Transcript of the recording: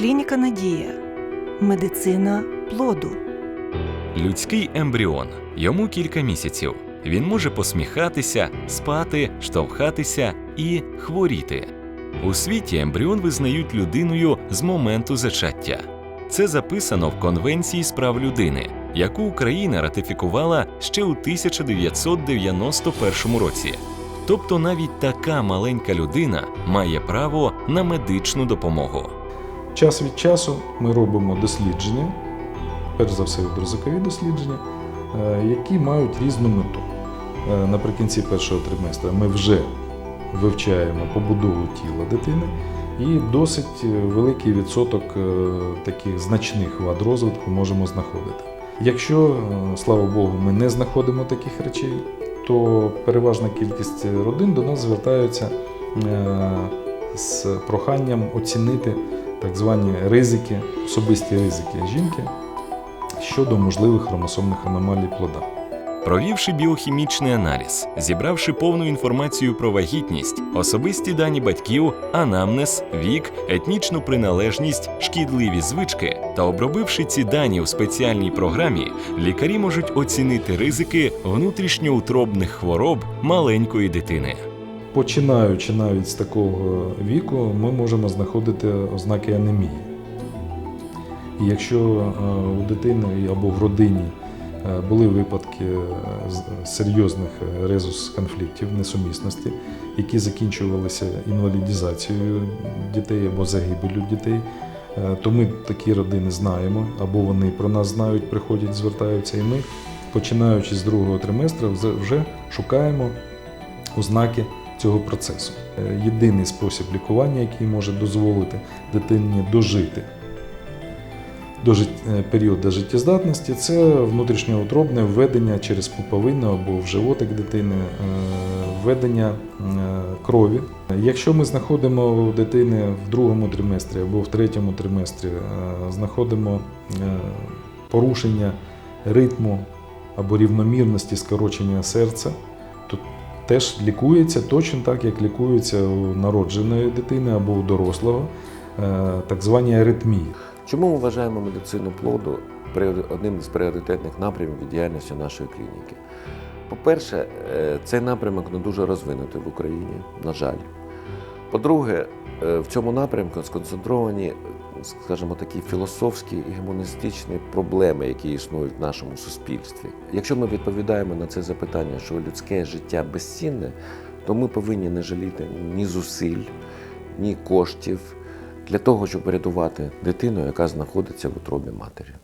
Клініка Надія. Медицина плоду. Людський ембріон. Йому кілька місяців. Він може посміхатися, спати, штовхатися і хворіти. У світі ембріон визнають людиною з моменту зачаття. Це записано в Конвенції з прав людини, яку Україна ратифікувала ще у 1991 році. Тобто навіть така маленька людина має право на медичну допомогу. Час від часу ми робимо дослідження, перш за все ультразвукові дослідження, е, які мають різну мету. Е, Наприкінці першого триместра ми вже вивчаємо побудову тіла дитини і досить великий відсоток е, таких значних вад розвитку можемо знаходити. Якщо, е, слава Богу, ми не знаходимо таких речей, то переважна кількість родин до нас звертаються е, з проханням оцінити так звані ризики, особисті ризики жінки щодо можливих хромосомних аномалій плода. Провівши біохімічний аналіз, зібравши повну інформацію про вагітність, особисті дані батьків, анамнез, вік, етнічну приналежність, шкідливі звички та обробивши ці дані у спеціальній програмі, лікарі можуть оцінити ризики внутрішньоутробних хвороб маленької дитини. Починаючи навіть з такого віку, ми можемо знаходити ознаки анемії. І якщо е, у дитини або в родині е, були випадки е, серйозних резус-конфліктів, несумісності, які закінчувалися інвалідізацією дітей або загибелю дітей, то ми такі родини знаємо, або вони про нас знають, приходять, звертаються, і ми, починаючи з другого триместру, вже- вже шукаємо ознаки цього процесу. Е, Єдиний спосіб лікування, який може дозволити дитині дожити до е, періоду життєздатності, це внутрішньоутробне введення через пуповину або в животик дитини, е, введення е, крові. Якщо ми знаходимо у дитини в другому триместрі або в третьому триместрі, знаходимо порушення ритму або рівномірності скорочення серця, теж лікується точно так, як лікується у народженої дитини або у дорослого, е, так звані аритмії. Чому ми вважаємо медицину плоду одним з пріоритетних напрямів діяльності нашої клініки? По-перше, е, цей напрямок не дуже розвинутий в Україні, на жаль. По-друге, е, в цьому напрямку сконцентровані, скажімо, такі філософські і гуманістичні проблеми, які існують в нашому суспільстві. Якщо ми відповідаємо на це запитання, що людське життя безцінне, то ми повинні не жаліти ні зусиль, ні коштів для того, щоб врятувати дитину, яка знаходиться в утробі матері.